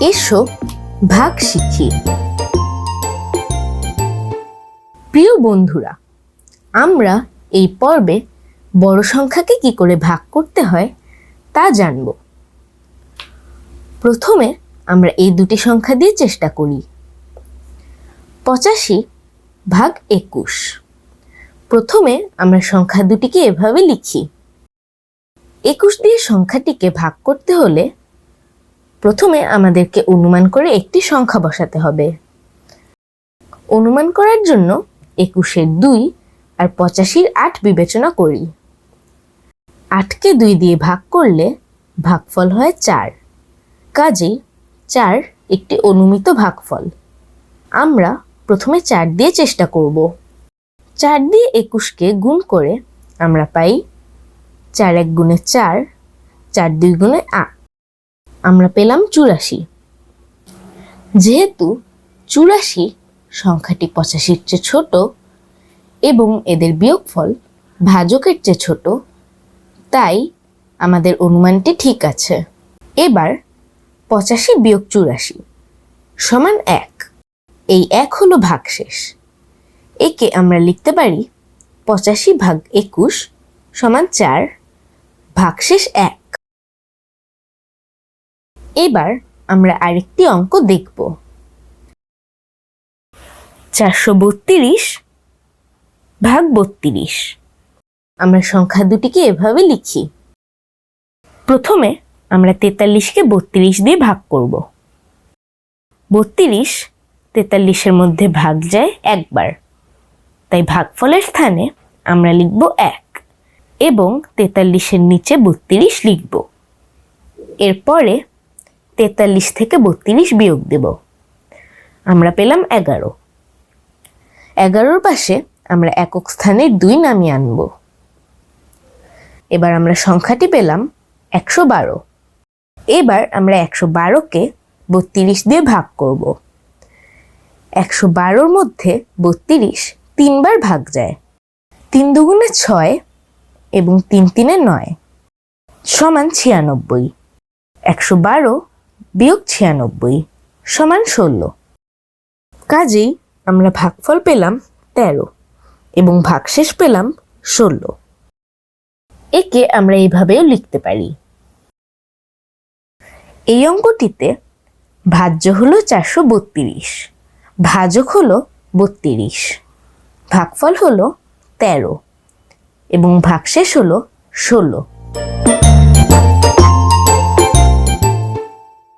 এসো ভাগ শিখি। প্রিয় বন্ধুরা, আমরা এই পর্বে বড় সংখ্যাকে কি করে ভাগ করতে হয় তা জানব। প্রথমে আমরা এই দুটি সংখ্যা দিয়ে চেষ্টা করি। পঁচাশি ভাগ একুশ। প্রথমে আমরা সংখ্যা দুটিকে এভাবে লিখি। একুশ দিয়ে সংখ্যাটিকে ভাগ করতে হলে প্রথমে আমাদেরকে অনুমান করে একটি সংখ্যা বসাতে হবে। অনুমান করার জন্য একুশের দুই আর পঁচাশির আট বিবেচনা করি। আটকে দুই দিয়ে ভাগ করলে ভাগফল হয় চার। কাজেই চার একটি অনুমিত ভাগফল। আমরা প্রথমে চার দিয়ে চেষ্টা করব। চার দিয়ে একুশকে গুণ করে আমরা পাই চার এক গুণে চার চার দুই গুণে আট। আমরা পেলাম চুরাশি। যেহেতু চুরাশি সংখ্যাটি পঁচাশির চেয়ে ছোট এবং এদের বিয়োগফল ভাজকের চেয়ে ছোট, তাই আমাদের অনুমানটি ঠিক আছে। এবার পঁচাশি বিয়োগ চুরাশি সমান এক। এই এক হলো ভাগশেষ। একে আমরা লিখতে পারি পঁচাশি ভাগ একুশ সমান চার, ভাগশেষ এক। এবার আমরা আরেকটি অঙ্ক দেখব। চারশো বত্রিশ ভাগ বত্রিশ। আমরা সংখ্যা দুটিকে এভাবে লিখি। প্রথমে আমরা তেতাল্লিশকে বত্রিশ দিয়ে ভাগ করব। বত্রিশ তেতাল্লিশের মধ্যে ভাগ যায় একবার। তাই ভাগফলের স্থানে আমরা লিখব এক এবং তেতাল্লিশের নিচে বত্রিশ লিখব। এরপরে তেতাল্লিশ থেকে বত্রিশ বিয়োগ দেব। আমরা পেলাম এগারো। এগারোর পাশে আমরা একক স্থানের দুই নামিয়ে আনব। এবার আমরা সংখ্যাটি পেলাম একশো বারো। এবার আমরা একশো বারোকে বত্রিশ দিয়ে ভাগ করব। একশো বারোর মধ্যে বত্রিশ তিনবার ভাগ যায়। তিন দুগুণে ছয় এবং তিন তিনে নয়। সমান ছিয়ানব্বই। একশো বারো বিয়োগ ছিয়ানব্বই সমান ষোলো। কাজেই আমরা ভাগফল পেলাম তেরো এবং ভাগশেষ পেলাম ষোলো। একে আমরা এইভাবেও লিখতে পারি। এই অঙ্কটিতে ভাজ্য হলো চারশো বত্রিশ, ভাজক হলো বত্রিশ, ভাগফল হলো তেরো এবং ভাগশেষ হলো ষোলো।